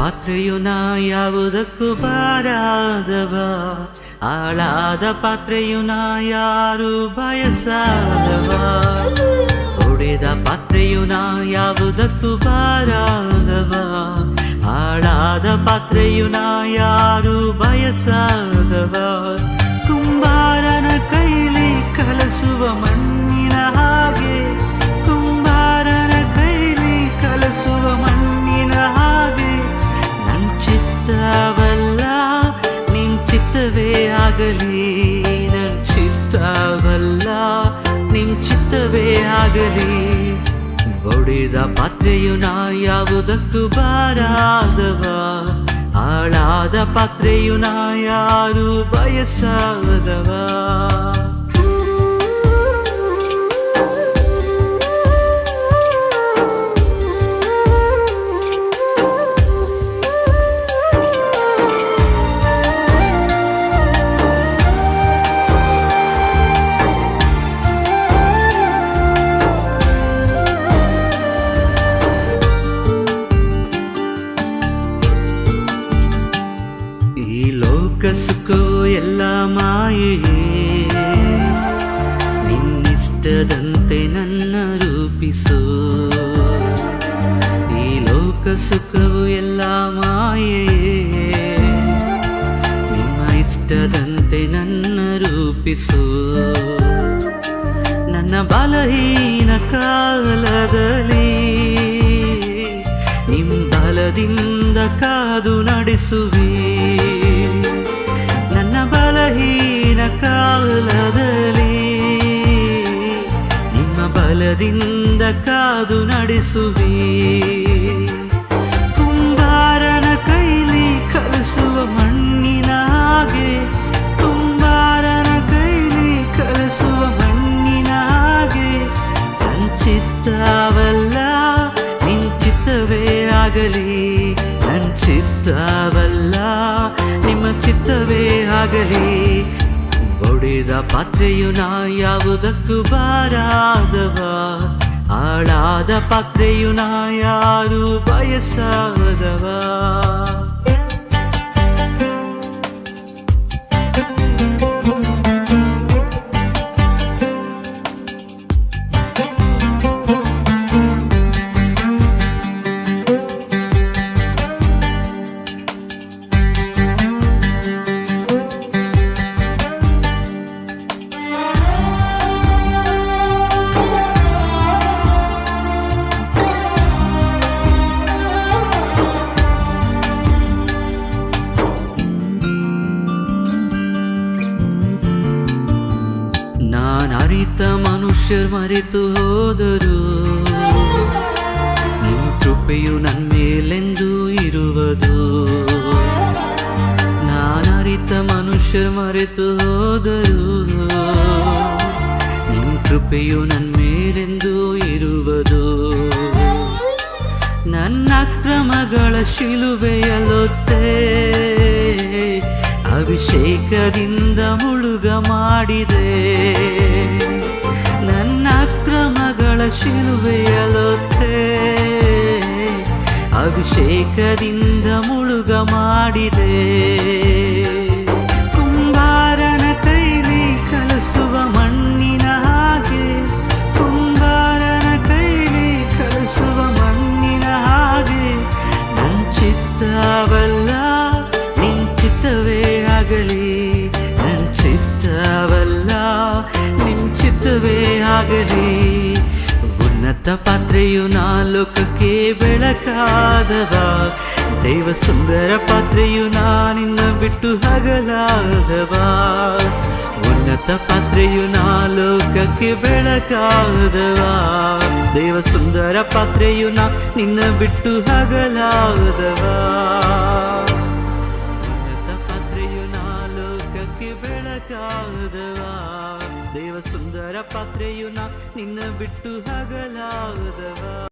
ಪಾತ್ರೆಯು ನಾ ಯಾವುದಕ್ಕೂ ಬಾರಾದವ. ಆಳಾದ ಪಾತ್ರೆಯು ನಾ ಯಾರು ಬಯಸಾದವ. ಒಡೆದ ಪಾತ್ರೆಯು ನಾ ಯಾವುದಕ್ಕೂ ಬಾರಾದವ. ಆಳಾದ ಪಾತ್ರೆಯು ನಾ ಯಾರು ಬಯಸಾದವ. ಕುಂಬಾರನ ಕೈಲಿ ಕಲಸುವ ಮಣ್ಣಿನ ಆಗಲಿ ಒಡೆದ ಪಾತ್ರೆಯು ನಾ ಯಾವುದಕ್ಕೂ ಬಾರಾದವ. ಆಳಾದ ಪಾತ್ರೆಯು ನಾ ಯಾರು ಬಯಸಾದವ. ಸುಖೋ ಎಲ್ಲ ಮಾಯೆಯೇ. ನಿನ್ನಿಷ್ಟದಂತೆ ನನ್ನ ರೂಪಿಸು. ಈ ಲೋಕ ಸುಖವು ಎಲ್ಲ ಮಾಯೆಯೇ. ನಿಮ್ಮ ಇಷ್ಟದಂತೆ ನನ್ನ ರೂಪಿಸು. ನನ್ನ ಬಲಹೀನ ಕಾಲದಲ್ಲಿ ನಿಮ್ಮ ಬಲದಿಂದ ಕಾದು ನಡೆಸುವಿ. ಬಲದಿಂದ ಕಾದು ನಡೆಸುವಿ. ಕುಂಬಾರನ ಕೈಲಿ ಕಲಿಸುವ ಮಣ್ಣಿನ ಹಾಗೆ ಕುಂಬಾರನ ಕೈಲಿ ಕಲಿಸುವ ಮಣ್ಣಿನ ಹಾಗೆ ಕಂಚಿತ್ತಾವಲ್ಲ ನಿಂಚಿತ್ತವೇ ಚಿತ್ತವೇ ಆಗಲಿ. ಕಂಚಿತ್ತಾವಲ್ಲ ಚಿತ್ತವಲ್ಲ ನಿಮ್ಮ ಚಿತ್ತವೇ ಆಗಲಿ. ಒಡೆದ ಪಾತ್ರೆಯು ನಾ ಯಾವುದಕ್ಕೂ ಬಾರಾದವ ಆಳಾದ ಪಾತ್ರೆಯು ನಾ ಯಾರು ಬಯಸಾದವ ಅರಿತ ಮನುಷ್ಯರ್ ಮರೆತು ಹೋದರು. ನಿನ್ ಕೃಪೆಯು ನನ್ನ ಮೇಲೆಂದು ಇರುವುದು. ನಾನರಿತ ಮನುಷ್ಯರ್ ಮರೆತು ಹೋದರು. ನಿನ್ ಕೃಪೆಯು ನನ್ನ ಮೇಲೆಂದು ಇರುವುದು. ನನ್ನ ಅಕ್ರಮಗಳ ಶಿಲುಬೆಯಲೊತ್ತೆ ಅಭಿಷೇಕದಿಂದ ಮುಳುಗ ಮಾಡಿದೆ. ಅಕ್ರಮಗಳ ಶಿಲುಬೆಯಲೊತ್ತೆ ಅಭಿಷೇಕದಿಂದ ಮುಳುಗ ಮಾಡಿದೆ ಕುಂಬಾರನ ಕೈಲಿ ಕಲಸುವ ಮಣ್ಣಿನ ಹಾಗೆ ಕುಂಬಾರನ ಕೈಲಿ ಕಲಸುವ ಮಣ್ಣಿನ ಹಾಗೆ ನನ್ ಚಿತ್ತವಲ್ಲ ನಿನ್ ಚಿತ್ತವೇ ಆಗಲಿ ನನ್ ಚಿತ್ತವಲ್ಲ ನಿನ್ ಚಿತ್ತವೇ ಆಗಲಿ ಉನ್ನತ ಪಾತ್ರೆಯು ನಾ ಲೋಕಕ್ಕೆ ಬೆಳಕಾದವ. ದೇವ ಸುಂದರ ಪಾತ್ರೆಯು ನಾನಿನ್ನ ಬಿಟ್ಟು ಹಗಲಾದವ. ಉನ್ನತ ಪಾತ್ರೆಯು ನಾ ಲೋಕಕ್ಕೆ ಬೆಳಕಾದವ. ದೇವ ಸುಂದರ ಪಾತ್ರೆಯು ನಾ ನಿನ್ನ ಬಿಟ್ಟು ಹಗಲಾದವ. ಪಾತ್ರೆಯು ನಿನ್ನ ಬಿಟ್ಟು ಹಗಲಾದವ